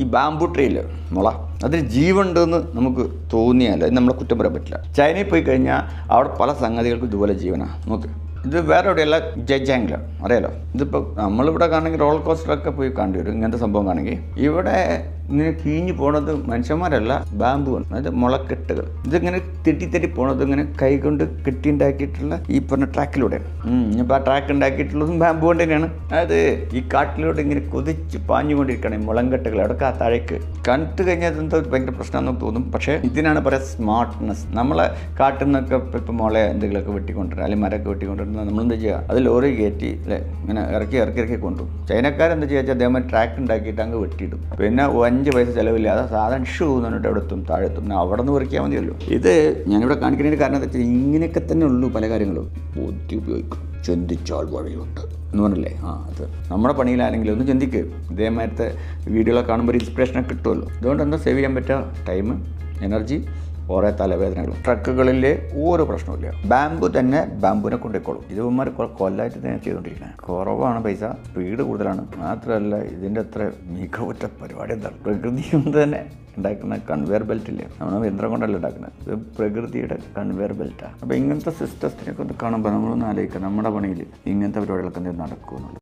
ഈ ബാമ്പു ട്രീയിൽ മുള അതിന് ജീവനുണ്ടെന്ന് നമുക്ക് തോന്നിയാൽ അത് നമ്മളെ കുറ്റം പറയാൻ പറ്റില്ല. ചൈനയിൽ പോയി കഴിഞ്ഞാൽ അവിടെ പല സംഗതികൾക്കും ഇതുപോലെ ജീവനാണ് നോക്ക് ഇത് വേറെ എവിടെയല്ല? ജഡ്ജാങ്കിലാണ് അറിയാലോ? ഇതിപ്പോൾ നമ്മളിവിടെ കാണണമെങ്കിൽ റോൾ കോസ്റ്ററൊക്കെ പോയി കണ്ടുവരും ഇങ്ങനത്തെ സംഭവം കാണണമെങ്കിൽ ഇവിടെ ഇങ്ങനെ കീഞ്ഞു പോണത് മനുഷ്യന്മാരല്ല ബാമ്പു അതായത് മുളക്കെട്ടുകൾ. ഇതിങ്ങനെ തെറ്റി തെറ്റി പോണത് ഇങ്ങനെ കൈകൊണ്ട് കെട്ടിയുണ്ടാക്കിയിട്ടുള്ള ഈ പറഞ്ഞ ട്രാക്കിലൂടെയാണ് ഇനിയിപ്പോൾ ആ ട്രാക്ക് ഉണ്ടാക്കിയിട്ടുള്ളതും ബാമ്പു കൊണ്ട് തന്നെയാണ്. അതായത് ഈ കാട്ടിലൂടെ ഇങ്ങനെ കൊതിച്ച് പാഞ്ഞുകൊണ്ടിരിക്കുകയാണ് ഈ മുളങ്കെട്ടുകൾ അവിടെയൊക്കെ താഴേക്ക്. കണ്ടു കഴിഞ്ഞാൽ അതെന്തോ ഭയങ്കര പ്രശ്നമാണെന്ന് തോന്നും. പക്ഷേ ഇതിനാണ് പറയുക സ്മാർട്ട്നെസ് നമ്മളെ കാട്ടിൽ നിന്നൊക്കെ ഇപ്പം മുള എന്തെങ്കിലുമൊക്കെ വെട്ടിക്കൊണ്ടിരുന്നത് അല്ലെങ്കിൽ മരമൊക്കെ വെട്ടിക്കൊണ്ടിരുന്നത് നമ്മളെന്താ ചെയ്യുക? അത് ലോറി കയറ്റി അല്ലേ ഇങ്ങനെ ഇറക്കി ഇറക്കി ഇറക്കി കൊണ്ടുപോകും. ചൈനക്കാരെന്താ ചെയ്യുക അതേമാതിരി ട്രാക്ക് ഉണ്ടാക്കിയിട്ട് അങ്ങ് വെട്ടിയിടും. പിന്നെ അഞ്ച് പൈസ ചിലവില്ലാതെ സാധനം ഷൂ എന്ന് പറഞ്ഞിട്ട് അവിടെ എത്തും താഴെ എത്തും അവിടെ നിന്ന് പറിക്കാൻ മതിയല്ലോ. ഇത് ഞാനിവിടെ കാണിക്കുന്നതിന് കാരണം എന്താ വെച്ചാൽ ഇങ്ങനെയൊക്കെ തന്നെ ഉള്ളൂ പല കാര്യങ്ങളും. ബുദ്ധി ഉപയോഗിക്കും. ചിന്തിച്ചാൽ വഴിയുണ്ട് എന്ന് പറഞ്ഞില്ലേ? ആ അത് നമ്മുടെ പണിയിലാണെങ്കിലും ഒന്ന് ചിന്തിക്ക്. ഇതേമാരത്തെ വീഡിയോകളൊക്കെ കാണുമ്പോൾ ഒരു ഇൻസ്പിറേഷനൊക്കെ കിട്ടുമല്ലോ. അതുകൊണ്ട് എന്താ സേവ് ചെയ്യാൻ പറ്റുക? ടൈം എനർജി കുറേ തലവേദനകളും. ട്രക്കുകളിൽ ഒരു പ്രശ്നമില്ല ബാമ്പു തന്നെ ബാമ്പുവിനെ കൊണ്ടുപോയിക്കോളും. ഇതുമാർ കൊല്ലായിട്ട് തന്നെ ചെയ്തുകൊണ്ടിരിക്കുന്നത് കുറവാണ് പൈസ സ്പീഡ് കൂടുതലാണ്. മാത്രമല്ല ഇതിന്റെ അത്ര മികവുറ്റ പരിപാടി എന്താണ് പ്രകൃതി തന്നെ ഉണ്ടാക്കുന്ന കൺവെയർ ബെൽറ്റ് ഇല്ലേ? നമ്മൾ യന്ത്രം കൊണ്ടല്ല ഉണ്ടാക്കുന്നത് ഇത് പ്രകൃതിയുടെ കൺവെയർ ബെൽറ്റാണ് അപ്പോൾ ഇങ്ങനത്തെ സിസ്റ്റത്തിനൊക്കെ ഒന്ന് കാണുമ്പോൾ നമ്മളൊന്ന് ആലോചിക്കുക നമ്മുടെ പണിയിൽ ഇങ്ങനത്തെ പരിപാടികളൊക്കെ എന്തെങ്കിലും നടക്കുമെന്നുള്ളത്